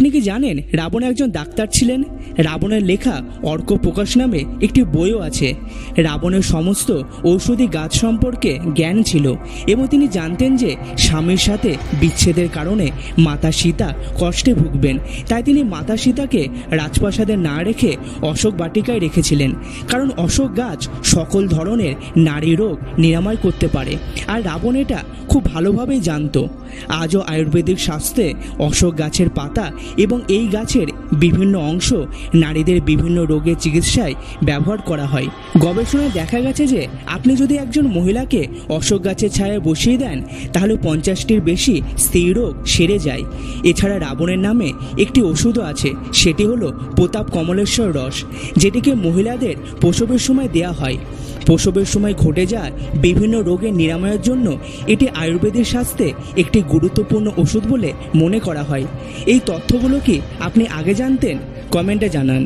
আপনি কি জানেন রাবণ একজন ডাক্তার ছিলেন? রাবণের লেখা অর্ক প্রকাশ নামে একটি বইও আছে। রাবণের সমস্ত ঔষধি গাছ সম্পর্কে জ্ঞান ছিল এবং তিনি জানতেন যে স্বামীর সাথে বিচ্ছেদের কারণে মাতা সীতা কষ্টে ভুগবেন। তাই তিনি মাতা সীতাকে রাজপ্রাসাদে না রেখে অশোক বাটিকায় রেখেছিলেন। কারণ অশোক গাছ সকল ধরনের নারী রোগ নিরাময় করতে পারে। আর রাবণ এটা খুব ভালোভাবেই জানতো। আজও আয়ুর্বেদিক শাস্ত্রে অশোক গাছের পাতা এবং এই গাছের বিভিন্ন অংশ নারীদের বিভিন্ন রোগের চিকিৎসায় ব্যবহার করা হয়। গবেষণায় দেখা গেছে যে, আপনি যদি একজন মহিলাকে অশোক গাছের ছায়ায় বসিয়ে দেন, তাহলে পঞ্চাশটির বেশি স্ত্রী রোগ সেরে যায়। এছাড়া রাবণের নামে একটি ওষুধও আছে, সেটি হলো প্রতাপ কমলেশ্বর রস, যেটিকে মহিলাদের প্রসবের সময় দেয়া হয়। প্রসবের সময় ঘটে যাওয়া বিভিন্ন রোগের নিরাময়ের জন্য এটি আয়ুর্বেদের শাস্ত্রে একটি গুরুত্বপূর্ণ ওষুধ বলে মনে করা হয়। এই তথ্যগুলো কি আপনি আগে জানতেন? কমেন্টে জানান।